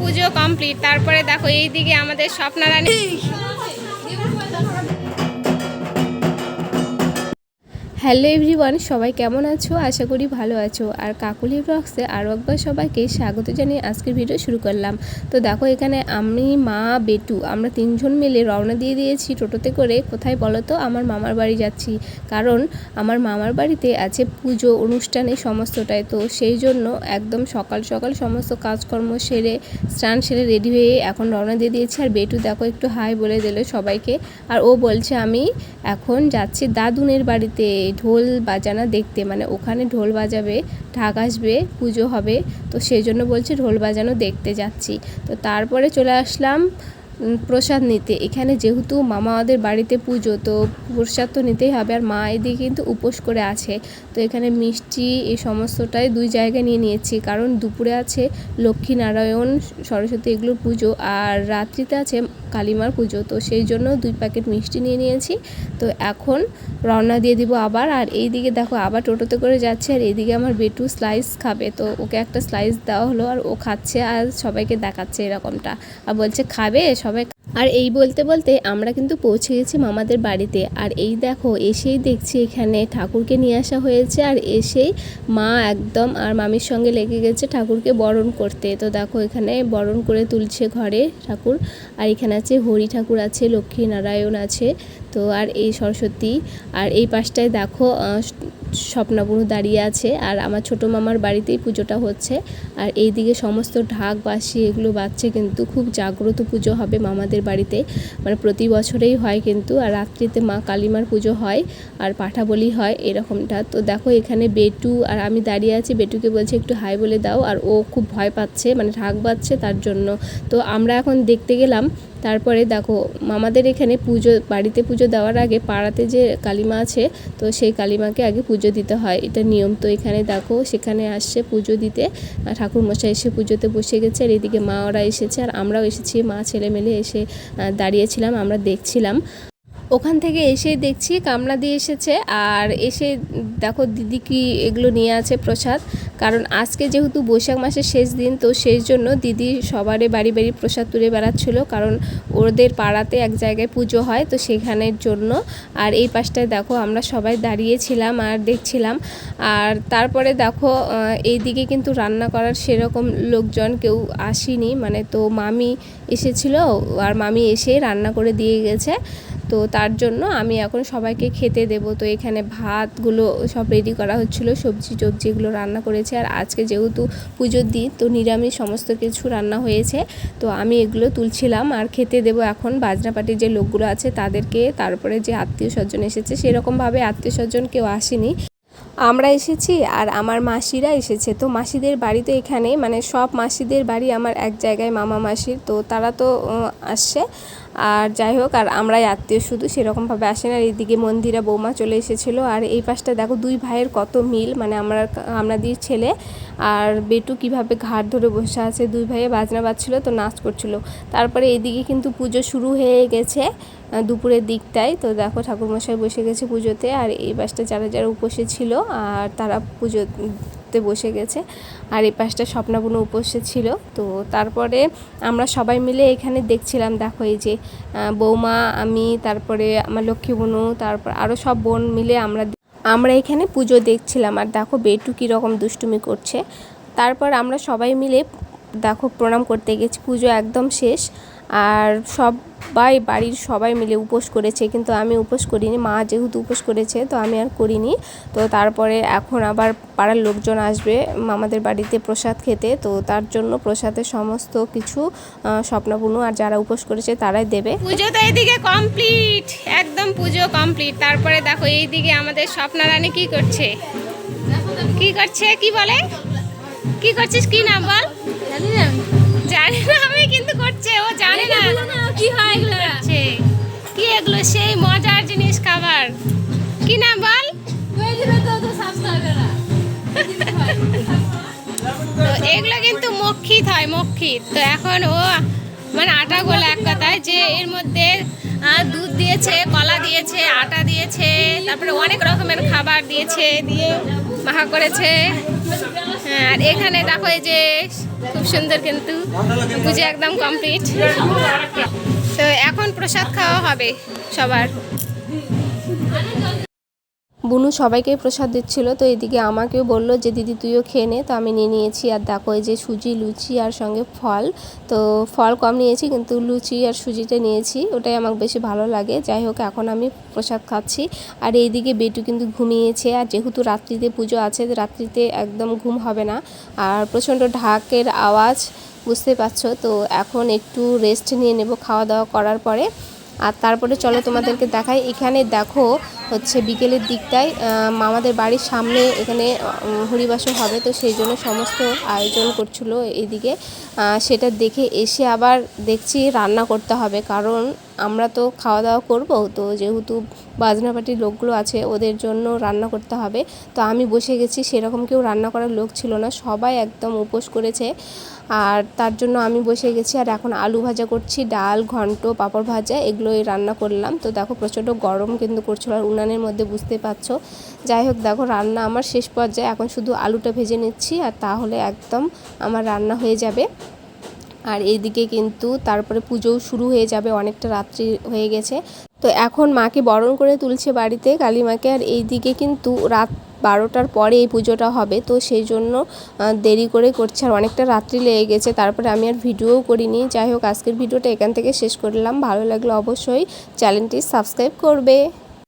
পুজো complete তারপরে দেখো এইদিকে আমাদের স্বপ্নারানী। হ্যালো এভরিওয়ান, সবাই কেমন আছো? আশা করি ভালো আছো। আর কাকুলি ব্লগসে আরও একবার সবাইকে স্বাগত জানিয়ে আজকের ভিডিও শুরু করলাম। তো দেখো, এখানে আমি, মা, বেটু, আমরা তিনজন মিলে রওনা দিয়ে দিয়েছি টোটোতে করে। কোথায় বলো তো? আমার মামার বাড়ি যাচ্ছি। কারণ আমার মামার বাড়িতে আছে পুজো, অনুষ্ঠানে সমস্তটাই। তো সেই জন্য একদম সকাল সকাল সমস্ত কাজকর্ম সেরে, স্নান সেরে রেডি হয়ে এখন রওনা দিয়ে দিয়েছি। আর বেটু দেখো, একটু হাই বলে দিল সবাইকে। আর ও বলছে, আমি এখন যাচ্ছি দাদুনের বাড়িতে ঢোল বাজানা দেখতে মানে ওখানে ঢোল বাজাবে, ঢাক আসবে, পুজো হবে, তো সেই জন্য বলছে ঢোল বাজানো দেখতে যাচ্ছি। তো তারপরে চলে আসলাম প্রসাদ নিতে। এখানে যেহেতু মামাদের বাড়িতে পুজো, তো প্রসাদ তো নিতেই হবে, আর মা এদিকে কিন্তু উপোস করে আছে। তো এখানে মিষ্টি এই সমস্তটাই দুই জায়গায় নিয়ে নিয়েছি, কারণ দুপুরে আছে লক্ষ্মী নারায়ণ, সরস্বতী এগুলোর পুজো, আর রাত্রিতে আছে কালীমার পুজো। তো সেই জন্য দুই প্যাকেট মিষ্টি নিয়ে নিয়েছি। তো এখন রওনা দিয়ে দিব আবার। আর এই দিকে দেখো আবার টোটোতে করে যাচ্ছে আর এইদিকে আমার বেটু স্লাইস খাবে। তো ওকে একটা স্লাইস দেওয়া হলো আর ও খাচ্ছে আর সবাইকে দেখাচ্ছে এরকমটা। আর বলছে, খাবে? সবাই আর এই বলতে বলতে আমরা কিন্তু পৌঁছে গেছি মামাদের বাড়িতে। আর এই দেখো, এসেই দেখছি এখানে ঠাকুরকে নিয়ে আসা হয়েছে আর এসেই মা একদম আর মামির সঙ্গে লেগে গেছে ঠাকুরকে বরণ করতে। তো দেখো, এখানে বরণ করে তুলছে ঘরে ঠাকুর। আর এখানে আছে হরি ঠাকুর আছে, লক্ষ্মী নারায়ণ আছে। তো আর এই সরস্বতী। আর এই পাশটায় দেখো আহ, দাঁড়িয়ে আছে আর আমার ছোটো মামার বাড়িতেই পুজোটা হচ্ছে। আর এইদিকে সমস্ত ঢাক বাসি এগুলো বাজছে কিন্তু খুব জাগ্রত পুজো হবে মামাদের বাড়িতে। মানে প্রতি বছরেই হয় কিন্তু আর রাত্রিতে মা কালীমার পুজো হয় আর পাঠা বলি হয় এরকমটা। তো দেখো এখানে বেটু আর আমি দাঁড়িয়ে আছি। বেটুকে বলছে একটু হাই বলে দাও আর ও খুব ভয় পাচ্ছে মানে ঢাক বাজছে তার জন্য। তো আমরা এখন দেখতে গেলাম তারপরে দেখো আমাদের এখানে পুজো, বাড়িতে পুজো দেওয়ার আগে পাড়াতে যে কালিমা আছে, তো সেই কালিমাকে আগে পুজো দিতে হয়। এটা নিয়ম তো এখানে দেখো, সেখানে আসছে পুজো দিতে। ঠাকুরমশাই ঠাকুর মশাই এসে পুজোতে বসে গেছে, আর এদিকে মা ওরা এসেছে, আর আমরাও এসেছি। মা ছেলে মেলে এসে দাঁড়িয়েছিলাম আমরা দেখছিলাম। ওখান থেকে এসে দেখছি কামলা দিয়ে এসেছে। আর এসে দেখো দিদি কি এগুলো নিয়ে আছে প্রসাদ। কারণ আজকে যেহেতু বৈশাখ মাসের শেষ দিন তো সেই জন্য দিদি সবারে বাড়ি বাড়ি প্রসাদ তুলে বেড়াচ্ছিলো। কারণ ওদের পাড়াতে এক জায়গায় পুজো হয় তো সেখানের জন্য। আর এই পাশটায় দেখো আমরা সবাই দাঁড়িয়েছিলাম আর দেখছিলাম। আর তারপরে দেখো আহ, এইদিকে কিন্তু রান্না করার সেরকম লোকজন কেউ আসেনি। মানে তো মামি এসেছিল আর মামি এসে রান্না করে দিয়ে গেছে। তো তার জন্য আমি এখন সবাইকে খেতে দেব। তো এখানে ভাতগুলো সব রেডি করা হচ্ছিল, সবজি টবজি এগুলো রান্না করেছে। আর আজকে যেহেতু পুজোর দিন, তো নিরামিষ সমস্ত কিছু রান্না হয়েছে। তো আমি এগুলো তুলছিলাম আর খেতে দেব এখন। বাজনাপাটির যে লোকগুলো আছে তাদেরকে, তারপরে যে আত্মীয় স্বজন এসেছে, সেরকমভাবে আত্মীয় স্বজন কেউ আসেনি। আমরা এসেছি আর আমার মাসিরা এসেছে। তো মাসিদের বাড়ি তো এখানে মানে সব মাসিদের বাড়ি আমার এক জায়গায় মামা মাসির। তো তারা তো আসছে। আর যাই হোক, আর আমরাই আত্মীয় শুধু সেরকমভাবে আসেন আর এইদিকে মন্দিরা বৌমা চলে এসেছিল। আর এই পাশটা দেখো, দুই ভাইয়ের কত মিল মানে আমরা দিয়ে ছেলে আর বেটু কীভাবে ঘাট ধরে বসে আছে। দুই ভাইয়ে বাজনা বাজছিল, তো নাচ করছিল। তারপরে এইদিকে কিন্তু পুজো শুরু হয়ে গেছে দুপুরের দিকটায়। তো দেখো, ঠাকুরমশাই বসে গেছে পুজোতে। আর এই পাশটা যারা যারা উপসে ছিল, আর তারা পুজোতে বসে গেছে আর এই পাশটা স্বপ্নাবনু উপসে ছিল। তো তারপরে আমরা সবাই মিলে এখানে দেখছিলাম, দেখো এই যে বৌমা, আমি, তারপরে আমার লক্ষ্মী বনু তারপর আরও সব বোন মিলে আমরা আমরা এখানে পুজো দেখছিলাম। আর দেখো, বেটু কীরকম দুষ্টুমি করছে। তারপর আমরা সবাই মিলে, দেখো, প্রণাম করতে গেছি, পুজো একদম শেষ। আর সবাই বাড়ির সবাই মিলে উপোস করেছে, কিন্তু আমি উপোস করিনি, মা যেহেতু উপোস করেছে তো আমি আর করিনি। তো তারপরে এখন আবার পাড়ার লোকজন আসবে আমাদের বাড়িতে প্রসাদ খেতে, তো তার জন্য প্রসাদের সমস্ত কিছু স্বপ্নপূর্ণ আর যারা উপোস করেছে তারাই দেবে। পুজো তো এইদিকে কমপ্লিট একদম পুজো কমপ্লিট তারপরে দেখো এইদিকে আমাদের স্বপ্নারানী কি করছে? কি করছে? কি বলে? কি করছিস? কি নাম বল? জানি না। আমি। জানি না আমি কিন্তু করছে ও জানে না। কি হয় এগুলো? কি এগুলো সেই মজার জিনিস খাবার? কি নাম বল? তো এগুলো কিন্তু মক্ষিত হয় মক্ষিত। তো এখন ও মানে আটা গোলা এক কথায় যে এর মধ্যে দুধ দিয়েছে কলা দিয়েছে আটা দিয়েছে তারপরে অনেক রকমের খাবার দিয়েছে দিয়ে মাখা করেছে। আর এখানে দেখো এই যে খুব সুন্দর কিন্তু পুজো একদম কমপ্লিট তো এখন প্রসাদ খাওয়া হবে সবার। বুনু সবাইকে প্রসাদ দিচ্ছিল, তো এদিকে আমাকেও বলল যে, দিদি, তুইও খেয়ে নে। তো আমি নিয়ে নিয়েছি, আর দেখো এই যে সুজি, লুচি আর সঙ্গে ফল। তো ফল কম নিয়েছি, কিন্তু লুচি আর সুজিটা নিয়েছি, ওটাই আমার বেশি ভালো লাগে। যাই হোক, এখন আমি প্রসাদ খাচ্ছি। আর এইদিকে বেটু কিন্তু ঘুমিয়েছে, আর যেহেতু রাত্রিতে পুজো আছে, রাত্রিতে একদম ঘুম হবে না। আর প্রচণ্ড ঢাকের আওয়াজ, বুঝতে পারছ? তো এখন একটু রেস্ট নিয়ে নেব খাওয়া দাওয়া করার পরে। আর তারপরে চলো তোমাদেরকে দেখাই। এখানে দেখো হচ্ছে বিকেলের দিকটায় মামাদের বাড়ির সামনে এখানে হরিবাসন হবে তো সেই জন্য সমস্ত আয়োজন করছিল এইদিকে আহ, সেটা দেখে এসে আবার দেখছি রান্না করতে হবে কারণ আমরা তো খাওয়া দাওয়া করব তো যেহেতু বাজনা পার্টির লোকগুলো আছে ওদের জন্য রান্না করতে হবে। তো আমি বসে গেছি সেরকম কেউ রান্না করার লোক ছিল না সবাই একদম উপোস করেছে। আর তার জন্য আমি বসে গেছি আর এখন আলু ভাজা করছি ডাল ঘন্ট পাঁপড় ভাজা এগুলোই রান্না করলাম। তো দেখো প্রচণ্ড গরম কিন্তু করছিল আর উনানের মধ্যে বুঝতে পারছ। যাই হোক, দেখো, রান্না আমার শেষ পর্যায়ে। এখন শুধু আলুটা ভেজে নিচ্ছি আর তাহলে একদম আমার রান্না হয়ে যাবে। আর এইদিকে কিন্তু তারপরে পুজোও শুরু হয়ে যাবে, অনেকটা রাত্রি হয়ে গেছে। তো এখন মাকে বরণ করে তুলছে বাড়িতে কালী মাকে আর এইদিকে কিন্তু রাত বারোটার পরে এই পুজোটা হবে। তো সেই জন্য দেরি করে করছে আর অনেকটা রাত্রি লেগে গেছে। তারপরে আমি আর ভিডিওও করিনি। যাই হোক, আজকের ভিডিওটা এখান থেকে শেষ করলাম। ভালো লাগলে অবশ্যই চ্যানেলটি সাবস্ক্রাইব করবে।